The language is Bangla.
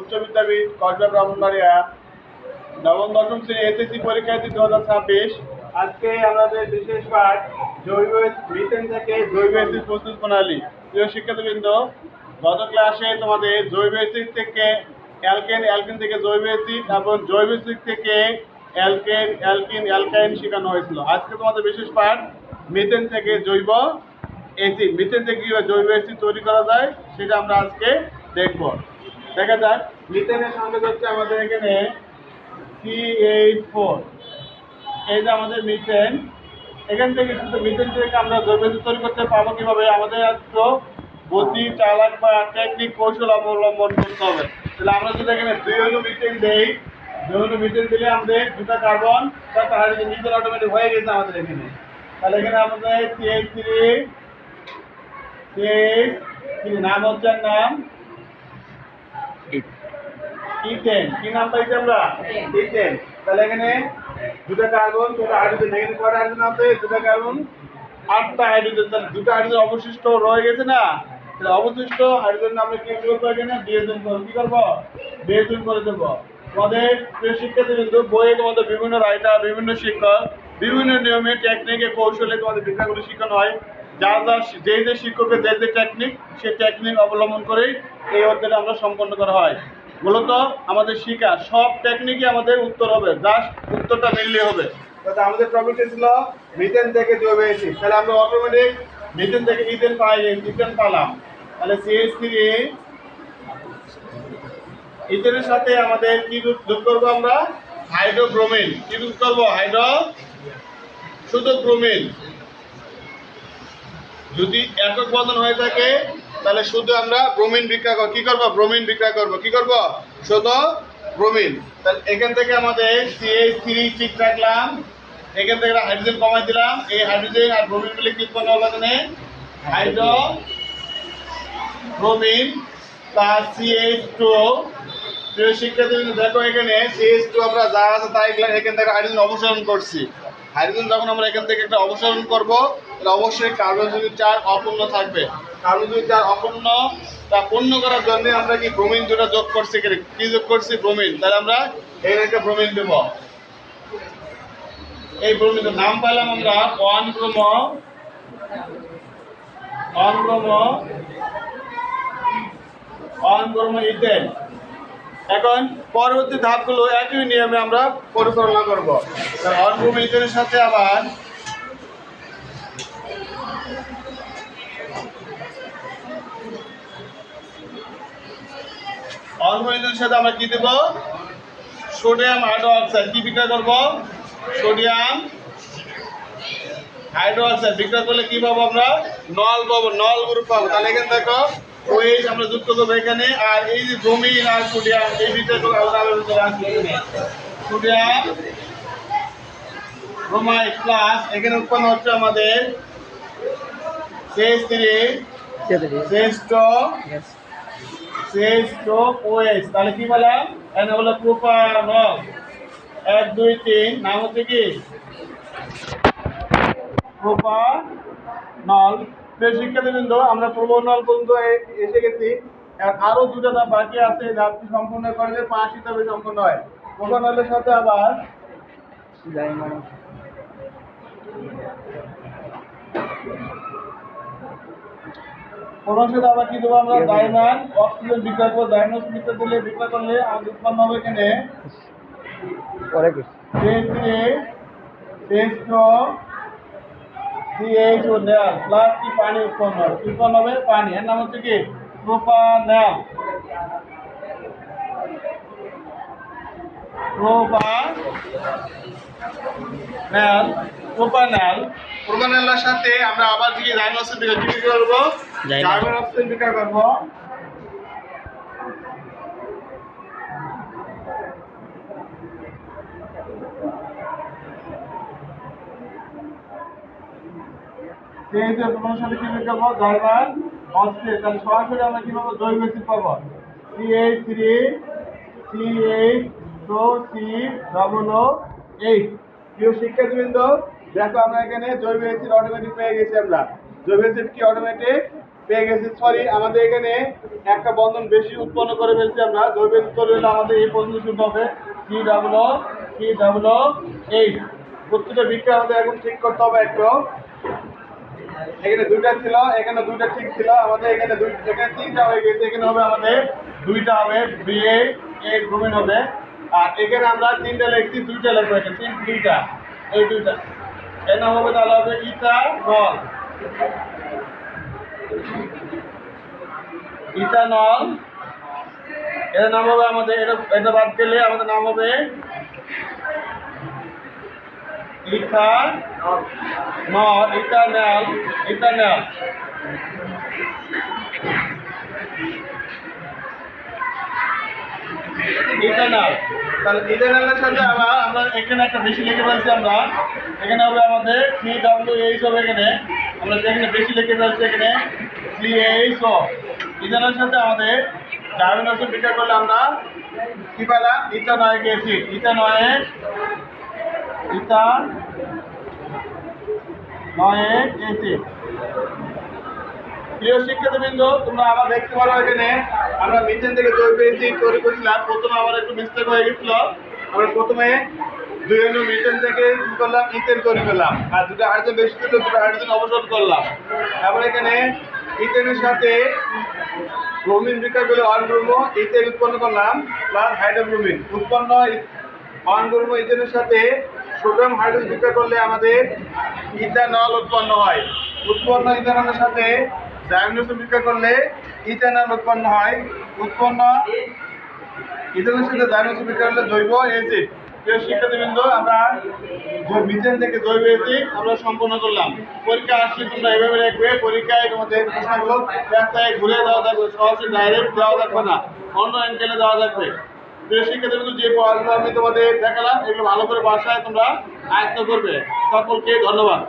উচ্চ বিদ্যাপীঠ, কসবা ব্রাহ্মণবাড়িয়া, নবম, দশম শ্রেণি এসএসসি পরীক্ষার্থী দু হাজার ছাব্বিশ। আজকে আমাদের বিশেষ পাঠ জৈব মিথেন থেকে জৈব অ্যাসিড প্রস্তুত প্রণালী। প্রিয় শিক্ষার্থীবৃন্দ, গত ক্লাসে তোমাদের জৈব অ্যাসিড থেকে অ্যালকেন অ্যালকিন থেকে জৈব অ্যাসিড এবং জৈব অ্যাসিড থেকে অ্যালকেন অ্যালকিন অ্যালকাইন শেখানো হয়েছিল। আজকে তোমাদের বিশেষ পাঠ মিথেন থেকে জৈব অ্যাসিড মিথেন থেকে কীভাবে জৈব অ্যাসিড তৈরি করা যায়, সেটা আমরা আজকে দেখব। দেখা যাক মিথেনের সঙ্গে হচ্ছে আমাদের এখানে সি এইট ফোর এই যে আমাদের মিথেন এখান থেকে শুধু মিথেন থেকে আমরা অ্যাসিড তৈরি করতে পারব কীভাবে? আমাদের একটু বুদ্ধি, চালাক বা টেকনিক কৌশল অবলম্বন করতে হবে। তাহলে আমরা যদি এখানে দুই অনু মিথেন দেই, দুই অনু মিথেন দিলে আমাদের দুটা কার্বন তার হাইড্রোজেন মিথেন অটোমেটিক হয়ে গেছে আমাদের এখানে। তাহলে এখানে আমাদের C eight three C eight নাম হচ্ছে নাম ইথেন কি নাম পাইছি আমরা? ইথেন তাহলে এখানে দুটো কার্বন দুটো হাইড্রোজেন এখানে কটা হাইড্রোজেন আছে? দুটো কার্বন আটটা হাইড্রোজেন তাহলে দুটো হাইড্রোজেন অবশিষ্ট রয়ে গেছে না? তাহলে অবশিষ্ট হাইড্রোজেন আমরা কি করব এখানে? বিয়োজন করব। কি করব? বিয়োজন করে দেবো। প্রিয় শিক্ষার্থী কিন্তু বইয়ে তোমাদের বিভিন্ন রাইটার বিভিন্ন শিক্ষক বিভিন্ন নিয়মে টেকনিকে কৌশলে তোমাদের বিদ্যাগুলো শেখানো হয়। যা যা যে যে শিক্ষকের যে যে টেকনিক সেই টেকনিক অবলম্বন করেই এই অধ্যায়টা আমরা সম্পন্ন করা হয়। মূলত আমাদের শিখা সব টেকনিকই আমাদের উত্তর হবে জাস্ট উত্তরটা মিললে হবে। তাহলে আমাদের টপিকটা ছিল মিথেন থেকে জৈব অ্যাসিড তাহলে আমরা অটোমেটিক মিথেন থেকে ইথেন পাই ইথেন পালাম। তাহলে সিএস থ্রি ইথেনের সাথে আমাদের কি যোগ করব আমরা? হাইড্রোব্রোমিন কি যোগ করব? হাইড্রো শুধু ব্রোমিন যদি একক বন্ধন হয়ে থাকে তাহলে শুধু আমরা ব্রোমিন বিক্রয় করব। কি করব? ব্রোমিন বিক্রয় করব। কি করব? শুধু ব্রোমিন। তাহলে এখান থেকে আমাদের সিএইচ থ্রি ঠিক রাখলাম। এখান থেকে হাইড্রোজেন কমাই দিলাম। এই হাইড্রোজেন আর ব্রোমিন মিলে কি উৎপন্ন হলো এখানে? Hydro bromine plus C H two প্রিয় শিক্ষার্থী দেখো এখানে সিএইচ টু আমরা যা আছে তাই এখান থেকে হাইড্রোজেন অপসারণ করছি। হাইড্রোজেন যখন আমরা এখান থেকে একটা অপসারণ করব, তাহলে অবশ্যই কার্বন চার অপূর্ণ থাকবে। কার্বন চার অপূর্ণ, তা পূর্ণ করার জন্য আমরা কি ব্রোমিন দুটা যোগ করছি কি যোগ করছি? ব্রোমিন তাহলে আমরা এখানে একটা ব্রোমিন দেব। এই ব্রোমিনের নাম পেলাম আমরা one bromo one bromo one bromo ethane. এখন পরবর্তী ধাপগুলো একই নিয়মে আমরা পরিচালনা করব। অনব্রোম সাথে আবার অনব্রোম সাথে আমরা কি দেবো? সোডিয়াম হাইড্রো অক্সাইড কি বিক্রয় করব? সোডিয়াম হাইড্রো অক্সাইড বিক্রয় করলে কি পাবো আমরা? নল পাবো, নল গ্রুপ পাবো। তাহলে এখানে দেখো ওয়েজ আমরা যুক্ত করব এখানে আর এই যে ব্রোমিন আর সোডিয়াম এই বিক্রয় করব আলাদা আলাদা আসবে এখানে সোডিয়াম প্লাস এখানে উৎপন্ন হচ্ছে আমাদের শেষ থ্রি শ্রেষ্ঠ শ্রেষ্ঠ ওএস তাহলে কি বললাম? এখানে হলো প্রোপানল এক দুই তিন নাম হচ্ছে কি? প্রোপানল প্রিয় শিক্ষার্থীবৃন্দ আমরা প্রোপানল পর্যন্ত এসে গেছি। আরও দুটো ধাপ বাকি আছে ধাপটি সম্পূর্ণ করলে পাঁচটি ধাপে সম্পূর্ণ হয়। প্রোপানলের সাথে আবার প্রোপানের আবার কি দেবো আমরা? ডায়মান অক্সিজেন বিক্রয় করব ডায়নোস বিক্রয় দিলে বিক্রয় করলে আমাদের উৎপন্ন হবে এখানে। পরে কি C3 C2 ও নেল প্লাস কি পানি উৎপন্ন হবে কি উৎপন্ন হবে পানি। এর নাম হচ্ছে কি? প্রোপানেল প্রোপানেল প্রোপানেল প্রোপানেলের সাথে আমরা আবার কি ডাইনোসিন বিক্রয় বিক্রয় করব। Dinos- কার্বন করব। সেই যে তোমার সাথে কি লিখে পাবো জার্মান অক্সিজেন তাহলে সরাসরি আমরা কি জৈব অ্যাসিড পাবো C H three C H two C double O eight প্রিয় শিক্ষার্থীবৃন্দ, দেখো আমরা এখানে জৈব অ্যাসিড অটোমেটিক পেয়ে গেছি আমরা। জৈব অ্যাসিড কি অটোমেটিক পেয়ে গেছি সরি আমাদের এখানে একটা বন্ধন বেশি উৎপন্ন করে ফেলছি আমরা। জৈব অ্যাসিড হলে আমাদের এই পর্যন্ত শুরু হবে। C double C double eight প্রত্যেকটা বিক্রি আমাদের এখন ঠিক করতে হবে একটু। এখানে দুইটা ছিল, এখানে দুইটা ঠিক ছিল, আমাদের এখানে দুই, এখানে তিনটা হয়ে গেছে, এখানে হবে আমাদের দুইটা হবে বিএ এই গ্রুমিন হবে আর এখানে আমরা তিনটা লিখছি, দুইটা লিখব এখানে, তিন, দুইটা, এই দুইটা। এর নাম হবে তাহলে হবে ইটা নল। ইথানল এর নাম হবে আমাদের, এটা এটা বাদ গেলে আমাদের নাম হবে ইথা ন ইথানল ইথানল তাহলে ইথানলের সাথে আবার আমরা এখানে একটা বেশি লিখে ফেলছি আমরা। এখানে হবে আমাদের সি ডাব্লিউ এইচ হবে এখানে। আমরা এখানে বেশি লিখে ফেলছি এখানে সি এইচ ও ইথানলের সাথে আমাদের ডায়মোনাসের বিচার করলে আমরা কি পেলাম? ইথানয়েক অ্যাসিড। ইথানয়েক ইথা নয়েক অ্যাসিড প্রিয় শিক্ষার্থীবৃন্দ, তোমরা আবার দেখতে পারো এখানে। আমরা মিথেন থেকে জৈব অ্যাসিড তৈরি করেছিলাম প্রথমে আমার একটু মিস্টেক হয়ে গেছিল। আমরা প্রথমে দুই অনু মিথেন থেকে কি করলাম? ইথেন তৈরি করলাম। আর দুটো হাইড্রোজেন বেশি ছিল, দুটো হাইড্রোজেন অবসর করলাম। তারপর এখানে ইথেনের সাথে ব্রোমিন বিক্রয় করলে ওয়ান ব্রোমো ইথেন উৎপন্ন করলাম প্লাস হাইড্রোব্রোমিন উৎপন্ন ওয়ান ব্রোমো ইথেনের সাথে হাইড্রোজেন বিক্রয় করলে আমাদের ইথানল উৎপন্ন হয়। উৎপন্ন ইথানলের সাথে ডায়মনোস বিক্রয় করলে ইথানল উৎপন্ন হয়। উৎপন্ন ইথানলের সাথে ডায়মনোস বিক্রয় করলে জৈব অ্যাসিড প্রিয় শিক্ষার্থীবৃন্দ, আমরা মিথেন থেকে জৈব অ্যাসিড আমরা সম্পন্ন করলাম। পরীক্ষা আসলে তোমরা এভাবে রাখবে পরীক্ষায় তোমাদের প্রশ্নগুলো রাস্তায় ঘুরে দেওয়া থাকবে, সহজে ডাইরেক্ট দেওয়া থাকবে না। অন্য অ্যাঙ্গেলে দেওয়া থাকবে। প্রিয় কিন্তু যে আমি তোমাদের দেখালাম, এগুলো ভালো করে বাসায় তোমরা আয়ত্ত করবে। সকলকে ধন্যবাদ।